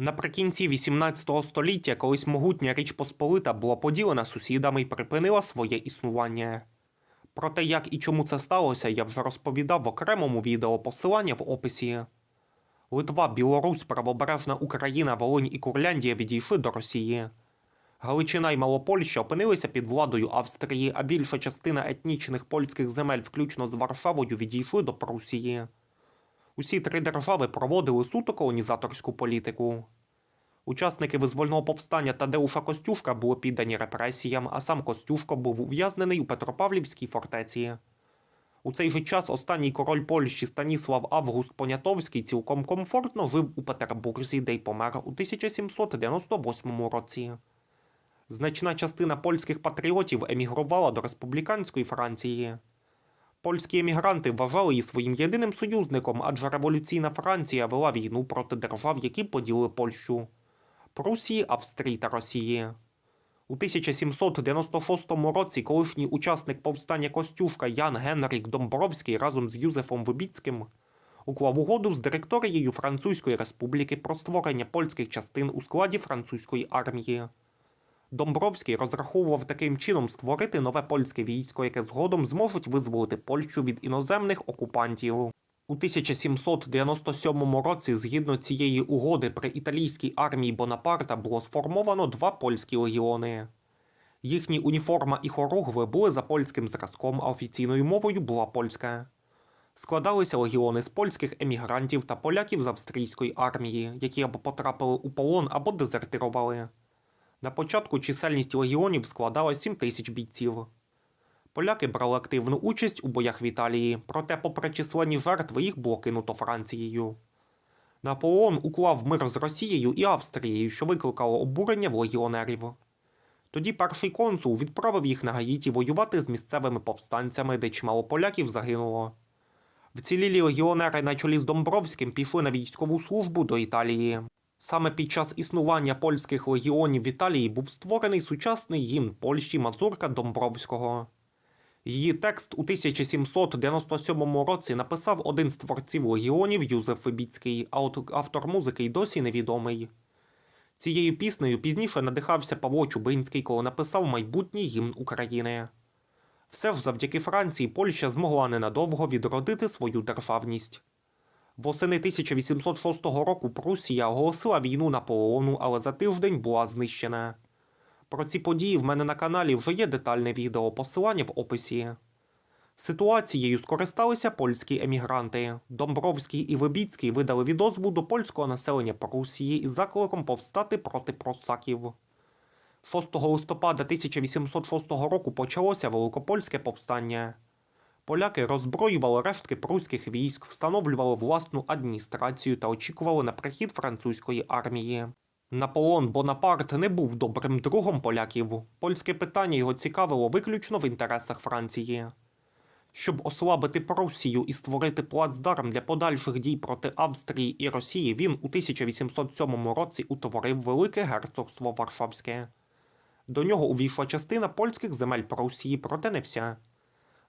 Наприкінці 18 століття колись могутня Річ Посполита була поділена сусідами і припинила своє існування. Про те, як і чому це сталося, я вже розповідав в окремому відео посилання в описі. Литва, Білорусь, Правобережна Україна, Волинь і Курляндія відійшли до Росії. Галичина й Малопольща опинилися під владою Австрії, а більша частина етнічних польських земель, включно з Варшавою, відійшли до Прусії. Усі три держави проводили суто колонізаторську політику. Учасники визвольного повстання Тадеуша Костюшка були піддані репресіям, а сам Костюшко був ув'язнений у Петропавлівській фортеці. У цей же час останній король Польщі Станіслав Август Понятовський цілком комфортно жив у Петербурзі, де й помер у 1798 році. Значна частина польських патріотів емігрувала до республіканської Франції. Польські емігранти вважали її своїм єдиним союзником, адже революційна Франція вела війну проти держав, які поділили Польщу Прусії, Австрії та Росії. У 1796 році колишній учасник повстання Костюшка Ян Генрік Домбровський разом з Юзефом Вибіцьким уклав угоду з директорією Французької республіки про створення польських частин у складі французької армії. Домбровський розраховував таким чином створити нове польське військо, яке згодом зможуть визволити Польщу від іноземних окупантів. У 1797 році, згідно цієї угоди, при італійській армії Бонапарта було сформовано два польські легіони. Їхні уніформа і хоругви були за польським зразком, а офіційною мовою була польська. Складалися легіони з польських емігрантів та поляків з австрійської армії, які або потрапили у полон, або дезертирували. На початку чисельність легіонів складала 7 тисяч бійців. Поляки брали активну участь у боях в Італії, проте, попри численні жертви, їх було кинуто Францією. Наполеон уклав мир з Росією і Австрією, що викликало обурення в легіонерів. Тоді перший консул відправив їх на Гаїті воювати з місцевими повстанцями, де чимало поляків загинуло. Вцілілі легіонери на чолі з Домбровським пішли на військову службу до Італії. Саме під час існування польських легіонів в Італії був створений сучасний гімн Польщі Мазурка Домбровського. Її текст у 1797 році написав один з творців легіонів Юзеф Вибіцький, а автор музики й досі невідомий. Цією піснею пізніше надихався Павло Чубинський, коли написав майбутній гімн України. Все ж завдяки Франції Польща змогла ненадовго відродити свою державність. Восени 1806 року Прусія оголосила війну Наполеону, але за тиждень була знищена. Про ці події в мене на каналі вже є детальне відео, посилання в описі. Ситуацією скористалися польські емігранти. Домбровський і Вибіцький видали відозву до польського населення Прусії із закликом повстати проти просаків. 6 листопада 1806 року почалося Великопольське повстання. Поляки роззброювали рештки пруських військ, встановлювали власну адміністрацію та очікували на прихід французької армії. Наполеон Бонапарт не був добрим другом поляків. Польське питання його цікавило виключно в інтересах Франції. Щоб ослабити Прусію і створити плацдарм для подальших дій проти Австрії і Росії, він у 1807 році утворив Велике герцогство Варшавське. До нього увійшла частина польських земель Прусії, проте не вся.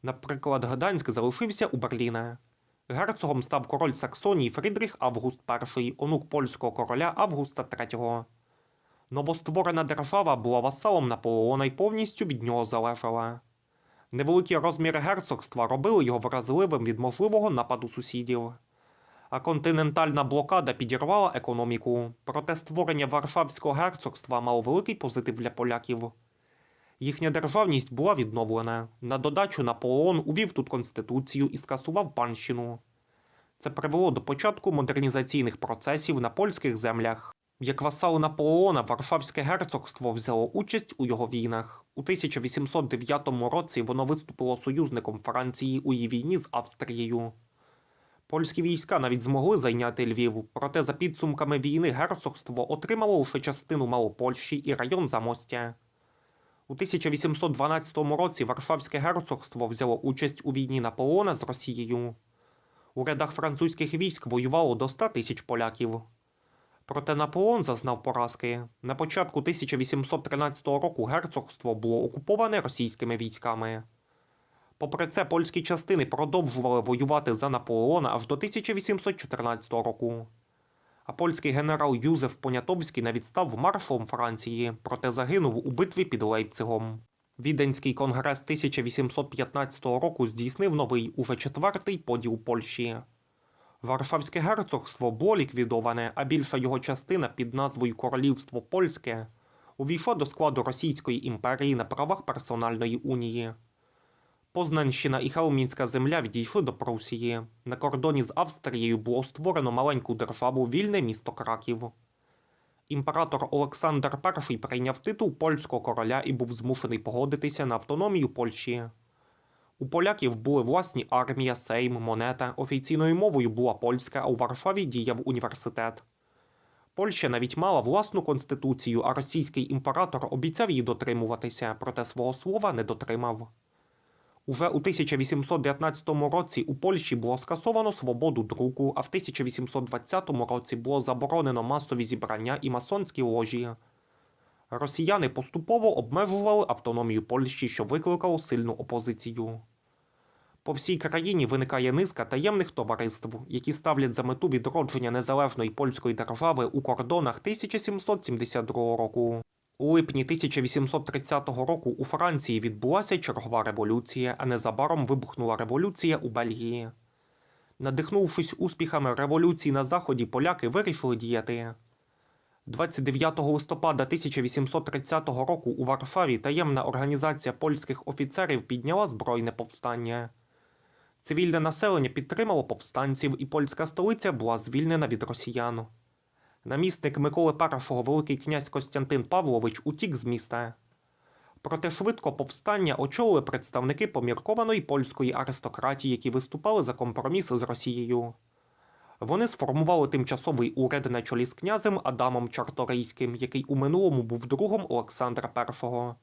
Наприклад, Гданськ залишився у Берліна. Герцогом став король Саксонії Фрідріх Август І, онук польського короля Августа III. Новостворена держава була васалом Наполеона і повністю від нього залежала. Невеликі розміри герцогства робили його вразливим від можливого нападу сусідів. А континентальна блокада підірвала економіку, проте створення Варшавського герцогства мало великий позитив для поляків. Їхня державність була відновлена. На додачу Наполеон увів тут конституцію і скасував панщину. Це привело до початку модернізаційних процесів на польських землях. Як васал Наполеона, Варшавське герцогство взяло участь у його війнах. У 1809 році воно виступило союзником Франції у її війні з Австрією. Польські війська навіть змогли зайняти Львів, проте за підсумками війни герцогство отримало лише частину Малопольщі і район Замостя. У 1812 році Варшавське герцогство взяло участь у війні Наполеона з Росією. У рядах французьких військ воювало до 100 тисяч поляків. Проте Наполеон зазнав поразки. На початку 1813 року герцогство було окуповане російськими військами. Попри це, польські частини продовжували воювати за Наполеона аж до 1814 року. А польський генерал Юзеф Понятовський навіть став маршалом Франції, проте загинув у битві під Лейпцигом. Віденський конгрес 1815 року здійснив новий, уже четвертий поділ Польщі. Варшавське герцогство було ліквідоване, а більша його частина під назвою Королівство Польське увійшла до складу Російської імперії на правах персональної унії. Познанщина і Хелмінська земля відійшли до Прусії. На кордоні з Австрією було створено маленьку державу вільне місто Краків. Імператор Олександр І прийняв титул польського короля і був змушений погодитися на автономію Польщі. У поляків були власні армія, сейм, монета. Офіційною мовою була польська, а у Варшаві діяв університет. Польща навіть мала власну конституцію, а російський імператор обіцяв її дотримуватися, проте свого слова не дотримав. Уже у 1819 році у Польщі було скасовано свободу друку, а в 1820 році було заборонено масові зібрання і масонські ложі. Росіяни поступово обмежували автономію Польщі, що викликало сильну опозицію. По всій країні виникає низка таємних товариств, які ставлять за мету відродження незалежної польської держави у кордонах 1772 року. У липні 1830 року у Франції відбулася чергова революція, а незабаром вибухнула революція у Бельгії. Надихнувшись успіхами революції на Заході, поляки вирішили діяти. 29 листопада 1830 року у Варшаві таємна організація польських офіцерів підняла збройне повстання. Цивільне населення підтримало повстанців, і польська столиця була звільнена від росіян. Намісник Миколи І Великий князь Костянтин Павлович утік з міста. Проте швидко повстання очолили представники поміркованої польської аристократії, які виступали за компроміс з Росією. Вони сформували тимчасовий уряд на чолі з князем Адамом Чарторийським, який у минулому був другом Олександра І.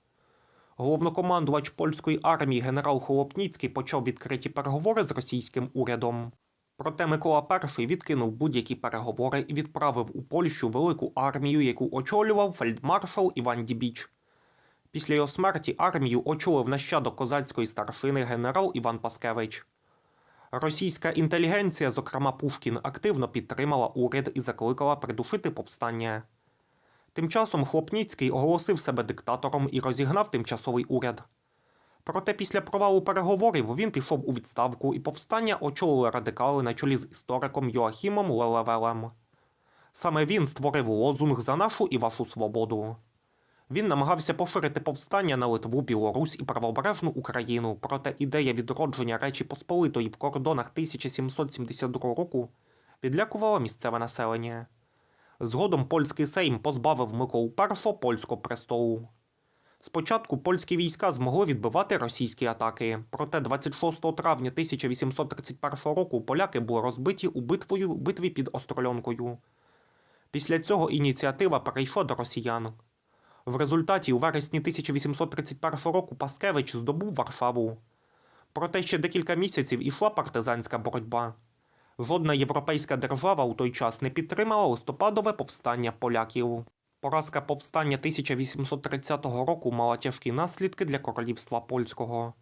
Головнокомандувач польської армії генерал Холопніцький почав відкриті переговори з російським урядом. Проте Микола І відкинув будь-які переговори і відправив у Польщу велику армію, яку очолював фельдмаршал Іван Дібіч. Після його смерті армію очолив нащадок козацької старшини генерал Іван Паскевич. Російська інтелігенція, зокрема Пушкін, активно підтримала уряд і закликала придушити повстання. Тим часом Хлопніцький оголосив себе диктатором і розігнав тимчасовий уряд. Проте після провалу переговорів він пішов у відставку, і повстання очолили радикали на чолі з істориком Йоахімом Лелевелем. Саме він створив лозунг за нашу і вашу свободу. Він намагався поширити повстання на Литву, Білорусь і правобережну Україну, проте ідея відродження Речі Посполитої в кордонах 1772 року відлякувала місцеве населення. Згодом польський сейм позбавив Миколу І польського престолу. Спочатку польські війська змогли відбивати російські атаки, проте 26 травня 1831 року поляки були розбиті у битвою, битві під Острольонкою. Після цього ініціатива перейшла до росіян. В результаті у вересні 1831 року Паскевич здобув Варшаву. Проте ще декілька місяців ішла партизанська боротьба. Жодна європейська держава у той час не підтримала листопадове повстання поляків. Поразка повстання 1830 року мала тяжкі наслідки для королівства польського.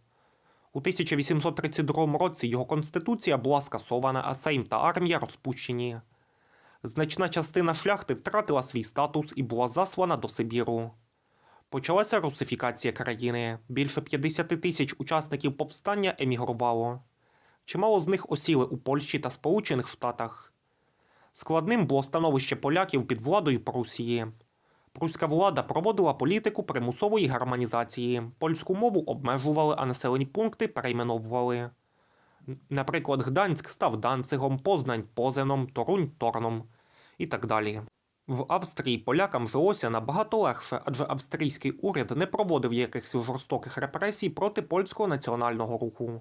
У 1832 році його конституція була скасована, а Сейм та армія розпущені. Значна частина шляхти втратила свій статус і була заслана до Сибіру. Почалася русифікація країни. Більше 50 тисяч учасників повстання емігрувало. Чимало з них осіли у Польщі та Сполучених Штатах. Складним було становище поляків під владою Прусії. Пруська влада проводила політику примусової гармонізації. Польську мову обмежували, а населені пункти перейменовували. Наприклад, Гданськ став Данцигом, Познань Позеном, Торунь Торном і так далі. В Австрії полякам жилося набагато легше, адже австрійський уряд не проводив якихось жорстоких репресій проти польського національного руху.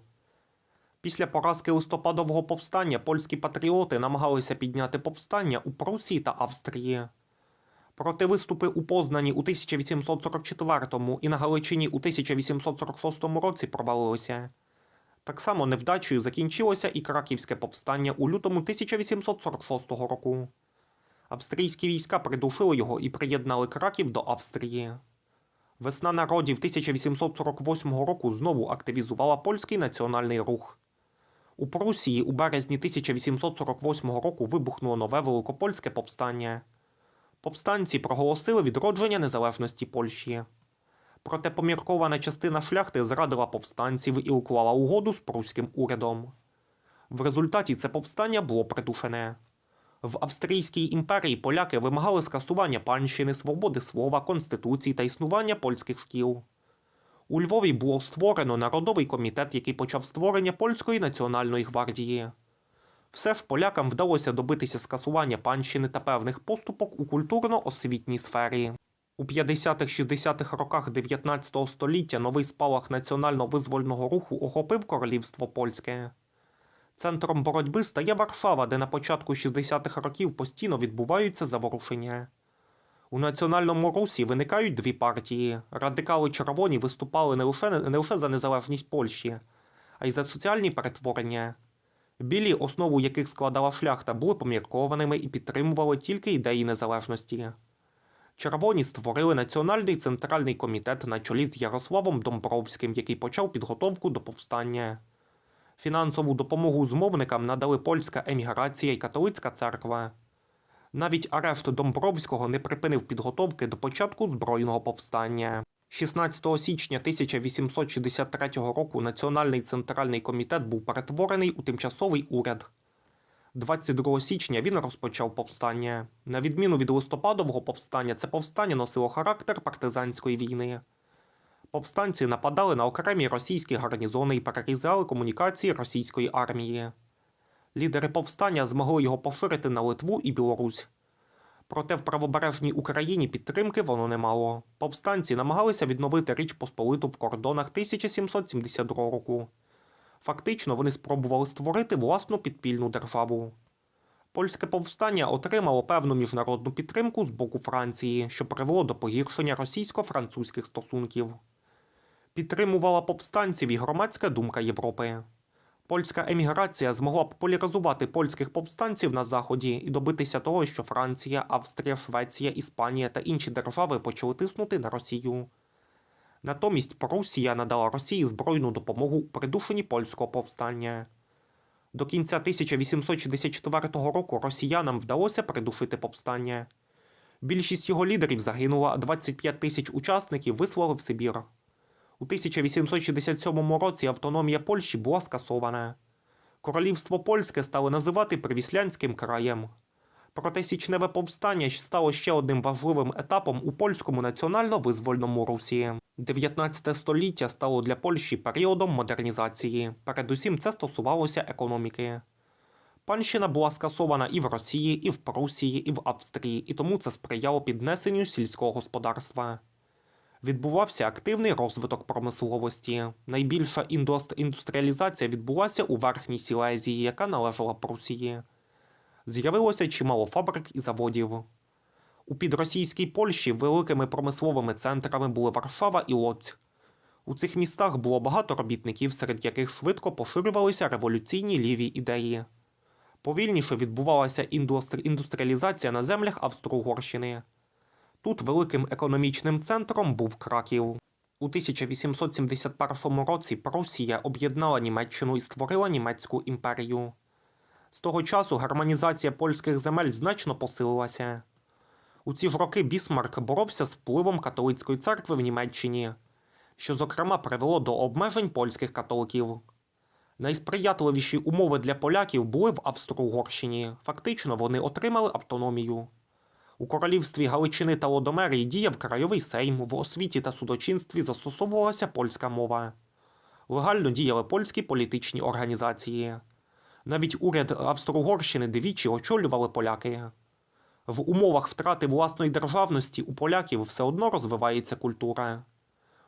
Після поразки листопадового повстання польські патріоти намагалися підняти повстання у Прусії та Австрії. Проте виступи у Познані у 1844 і на Галичині у 1846 році провалилися. Так само невдачею закінчилося і краківське повстання у лютому 1846 року. Австрійські війська придушили його і приєднали Краків до Австрії. Весна народів 1848 року знову активізувала польський національний рух. У Прусії у березні 1848 року вибухнуло нове великопольське повстання. Повстанці проголосили відродження незалежності Польщі. Проте поміркована частина шляхти зрадила повстанців і уклала угоду з пруським урядом. В результаті це повстання було придушене. В Австрійській імперії поляки вимагали скасування панщини, свободи слова, конституції та існування польських шкіл. У Львові було створено народовий комітет, який почав створення польської національної гвардії. Все ж полякам вдалося добитися скасування панщини та певних поступок у культурно-освітній сфері. У 50-60-х роках 19 століття новий спалах національно-визвольного руху охопив королівство польське. Центром боротьби стає Варшава, де на початку 60-х років постійно відбуваються заворушення. У національному русі виникають дві партії. Радикали червоні виступали не лише, не лише за незалежність Польщі, а й за соціальні перетворення. Білі, основу яких складала шляхта, були поміркованими і підтримували тільки ідеї незалежності. Червоні створили Національний центральний комітет на чолі з Ярославом Домбровським, який почав підготовку до повстання. Фінансову допомогу змовникам надали польська еміграція і католицька церква. Навіть арешт Домбровського не припинив підготовки до початку збройного повстання. 16 січня 1863 року Національний центральний комітет був перетворений у тимчасовий уряд. 22 січня він розпочав повстання. На відміну від листопадового повстання, це повстання носило характер партизанської війни. Повстанці нападали на окремі російські гарнізони і перерізали комунікації російської армії. Лідери повстання змогли його поширити на Литву і Білорусь. Проте в правобережній Україні підтримки воно не мало. Повстанці намагалися відновити Річ Посполиту в кордонах 1772 року. Фактично, вони спробували створити власну підпільну державу. Польське повстання отримало певну міжнародну підтримку з боку Франції, що привело до погіршення російсько-французьких стосунків. Підтримувала повстанців і громадська думка Європи. Польська еміграція змогла популяризувати польських повстанців на заході і добитися того, що Франція, Австрія, Швеція, Іспанія та інші держави почали тиснути на Росію. Натомість Прусія надала Росії збройну допомогу у придушенні польського повстання. До кінця 1864 року росіянам вдалося придушити повстання. Більшість його лідерів загинула, а 25 тисяч учасників вислали в Сибір. У 1867 році автономія Польщі була скасована. Королівство польське стали називати Привіслянським краєм. Проте січневе повстання стало ще одним важливим етапом у польському національно-визвольному русі. 19 століття стало для Польщі періодом модернізації. Передусім це стосувалося економіки. Панщина була скасована і в Росії, і в Прусії, і в Австрії, і тому це сприяло піднесенню сільського господарства. Відбувався активний розвиток промисловості. Найбільша індустріалізація відбулася у Верхній Сілезії, яка належала Прусії. З'явилося чимало фабрик і заводів. У підросійській Польщі великими промисловими центрами були Варшава і Лоцьк. У цих містах було багато робітників, серед яких швидко поширювалися революційні ліві ідеї. Повільніше відбувалася індустріалізація на землях Австро-Угорщини. Тут великим економічним центром був Краків. У 1871 році Прусія об'єднала Німеччину і створила Німецьку імперію. З того часу гармонізація польських земель значно посилилася. У ці ж роки Бісмарк боровся з впливом католицької церкви в Німеччині, що, зокрема, привело до обмежень польських католиків. Найсприятливіші умови для поляків були в Австро-Угорщині. Фактично вони отримали автономію. У королівстві Галичини та Лодомерії діяв краєвий сейм, в освіті та судочинстві застосовувалася польська мова. Легально діяли польські політичні організації. Навіть уряд Австро-Угорщини двічі очолювали поляки. В умовах втрати власної державності у поляків все одно розвивається культура.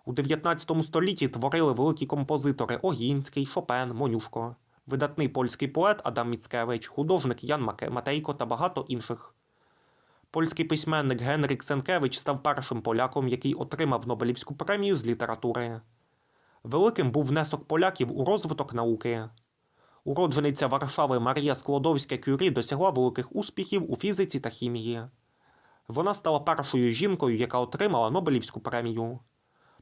У 19 столітті творили великі композитори Огінський, Шопен, Монюшко, видатний польський поет Адам Міцкевич, художник Ян Матейко та багато інших. Польський письменник Генрік Сенкевич став першим поляком, який отримав Нобелівську премію з літератури. Великим був внесок поляків у розвиток науки. Уроджениця Варшави Марія Склодовська Кюрі досягла великих успіхів у фізиці та хімії. Вона стала першою жінкою, яка отримала Нобелівську премію.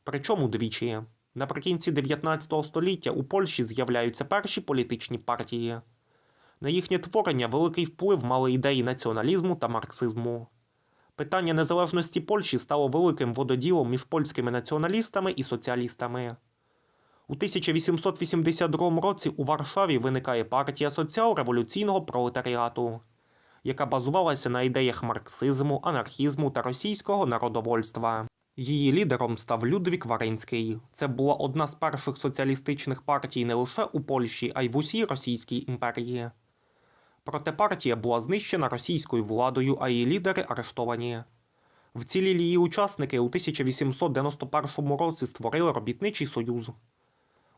Причому двічі. Наприкінці 19 століття у Польщі з'являються перші політичні партії. На їхнє творення великий вплив мали ідеї націоналізму та марксизму. Питання незалежності Польщі стало великим вододілом між польськими націоналістами і соціалістами. У 1882 році у Варшаві виникає партія соціал-революційного пролетаріату, яка базувалася на ідеях марксизму, анархізму та російського народовольства. Її лідером став Людвік Варинський. Це була одна з перших соціалістичних партій не лише у Польщі, а й в усій Російській імперії. Проте партія була знищена російською владою, а її лідери арештовані. Вцілілі її учасники у 1891 році створили робітничий союз.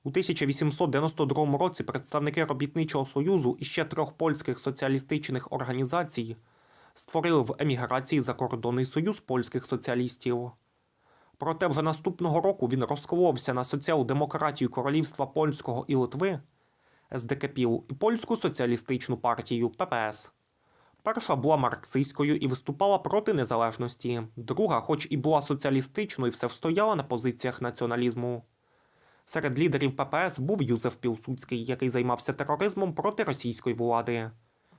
У 1892 році представники робітничого союзу і ще трьох польських соціалістичних організацій створили в еміграції закордонний союз польських соціалістів. Проте вже наступного року він розколовся на соціал-демократію Королівства Польського і Литви, СДКПІЛ і Польську соціалістичну партію ППС. Перша була марксистською і виступала проти незалежності. Друга, хоч і була соціалістичною, все ж стояла на позиціях націоналізму. Серед лідерів ППС був Юзеф Пілсудський, який займався тероризмом проти російської влади.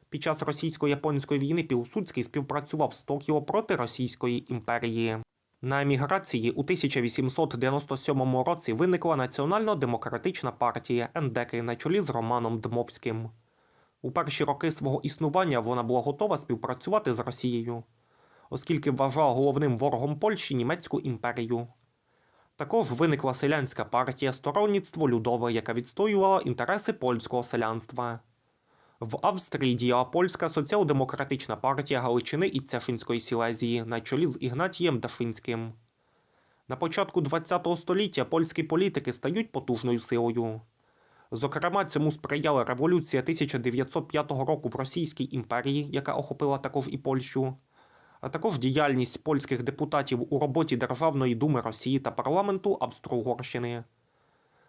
Під час російсько-японської війни Пілсудський співпрацював з Токіо проти Російської імперії. На еміграції у 1897 році виникла Національно-демократична партія НДЕКи на чолі з Романом Дмовським. У перші роки свого існування вона була готова співпрацювати з Росією, оскільки вважала головним ворогом Польщі німецьку імперію. Також виникла селянська партія Сторонництво Людове, яка відстоювала інтереси польського селянства. В Австрії діяла польська соціал-демократична партія Галичини і Цешинської Сілезії на чолі з Ігнатієм Дашинським. На початку ХХ століття польські політики стають потужною силою. Зокрема, цьому сприяла революція 1905 року в Російській імперії, яка охопила також і Польщу, а також діяльність польських депутатів у роботі Державної думи Росії та парламенту Австро-Угорщини.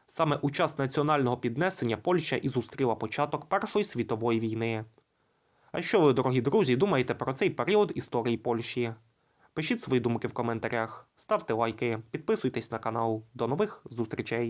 Саме у час національного піднесення Польща і зустріла початок Першої світової війни. А що ви, дорогі друзі, думаєте про цей період історії Польщі? Пишіть свої думки в коментарях, ставте лайки, підписуйтесь на канал. До нових зустрічей!